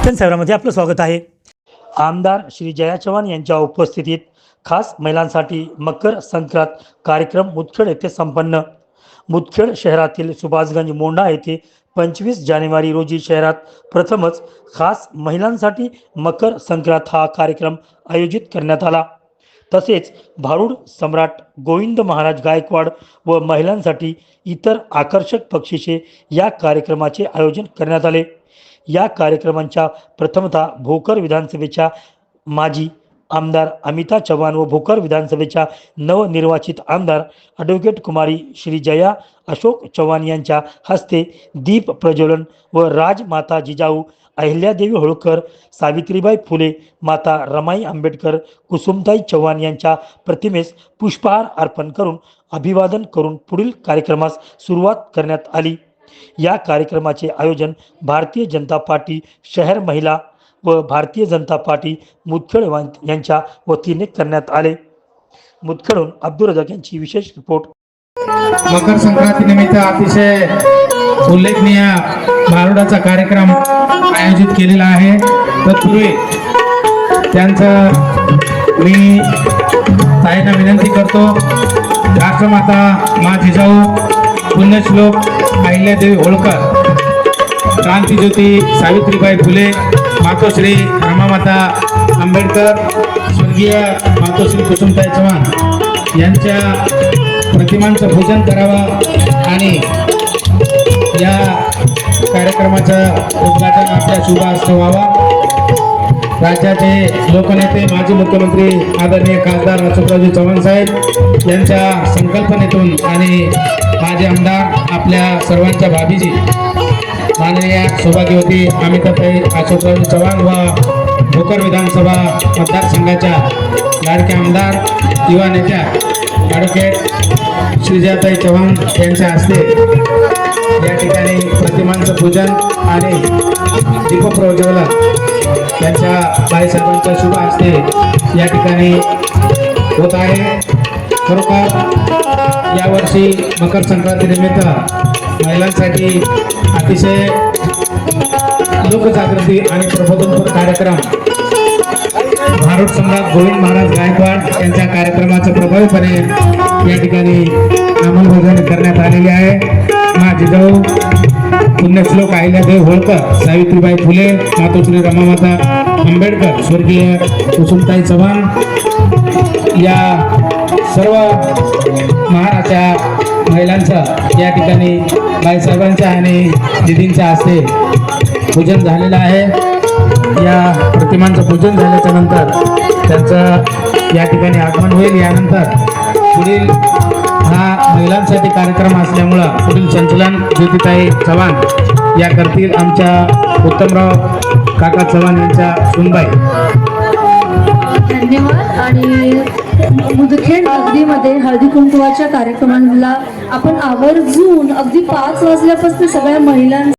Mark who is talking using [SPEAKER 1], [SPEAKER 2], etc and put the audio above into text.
[SPEAKER 1] दर्शन सेवरामध्ये आपलं स्वागत आहे. आमदार श्री जया चव्हाण यांच्या उपस्थितीत खास महिलांसाठी मकर संक्रांत कार्यक्रम मुदखेड येथे संपन्न. मुदखेड शहरातील सुभाषगंज मोंढा येथे पंचवीस जानेवारी रोजी शहरात प्रथमच खास महिलांसाठी मकर संक्रांत हा कार्यक्रम आयोजित करण्यात आला. तसेच भारूड सम्राट गोविंद महाराज गायकवाड व महिलांसाठी इतर आकर्षक बक्षिसे या कार्यक्रमाचे आयोजन करण्यात आले. या कार्यक्रमांच्या प्रथमतः भोकर विधानसभेच्या माजी आमदार अमिता चव्हाण व भोकर विधानसभेच्या नवनिर्वाचित आमदार ॲडव्होकेट कुमारी श्री जया अशोक चव्हाण यांच्या हस्ते दीप प्रज्वलन व राजमाता जिजाऊ अहिल्यादेवी होळकर सावित्रीबाई फुले माता रमाई आंबेडकर कुसुमताई चव्हाण यांच्या प्रतिमेस पुष्पहार अर्पण करून अभिवादन करून पुढील कार्यक्रमास सुरुवात करण्यात आली. या कार्यक्रमाचे आयोजन भारतीय जनता पार्टी शहर महिला व भारतीय जनता पार्टी मुदखेड यांच्या वतीने करण्यात आले. मुदखेडून अब्दुल रजाक यांची विशेष रिपोर्ट.
[SPEAKER 2] मकर संक्रांती निमित्त अतिशय उल्लेखनीय भारुडाचा कार्यक्रम आयोजित केलेला आहे. तत्पूर्वी त्यांचं मी ताईंना विनंती करतो. राष्ट्रमाता मा जिजाऊ पुण्यश्लोक अहिल्यादेवी होळकर क्रांतीज्योती सावित्रीबाई फुले मातोश्री रमामाता आंबेडकर स्वर्गीय मातोश्री कुसुमताई चव्हाण यांच्या प्रतिमांचं पूजन करावं आणि या कार्यक्रमाचं उद्घाटन आपल्या शुभ हस्ते व्हावा. राज्याचे लोकनेते माजी मुख्यमंत्री आदरणीय खासदार अशोकरावजी चव्हाण साहेब यांच्या संकल्पनेतून आणि माजी आमदार आपल्या सर्वांच्या भाभीजी माननीय सौभाग्यवती अमिताताई अशोकरावजी चव्हाण व भोकर विधानसभा मतदारसंघाच्या लाडक्या आमदार युवा नेत्या ॲडव्होकेट श्रीजाताई चव्हाण यांच्या हस्ते या ठिकाणी प्रतिमांचं पूजन आणि दीपप्रज्वलन त्यांच्या बाईसाहेबांच्या शुभ हस्ते या ठिकाणी होत आहे. खरोखर यावर्षी मकर संक्रांतीनिमित्त महिलांसाठी अतिशय लोकजागृती आणि प्रबोधनपर कार्यक्रम भारत सम्राट गोविंद महाराज गायकवाड यांच्या कार्यक्रमाचं प्रभावीपणे या ठिकाणी अंमलबजावणी करण्यात आलेली आहे. जिजाऊ पुण्यश्लोक अहिल्यादेव होळकर सावित्रीबाई फुले मातोश्री रमामाता आंबेडकर स्वर्गीय कुसुमताई चव्हाण या सर्व महाराष्ट्राच्या महिलांचं या ठिकाणी बाईसाहेबांच्या आणि दिदींच्या हस्ते पूजन झालेलं आहे. या प्रतिमांचं पूजन झाल्याच्यानंतर त्यांचं या ठिकाणी आगमन होईल. यानंतर पुढील हा महिलांसाठी कार्यक्रम असल्यामुळं पुढील संचलन ज्योतिताई चव्हाण या करतील आमच्या उत्तमराव काका चव्हाण यांच्या सुनबाई.
[SPEAKER 3] धन्यवाद. आणि मुदखेड नगरीमध्ये हळदी कुंकुवाच्या कार्यक्रमाला आपण आवर्जून अगदी पाच वाजल्यापासून सगळ्या महिलां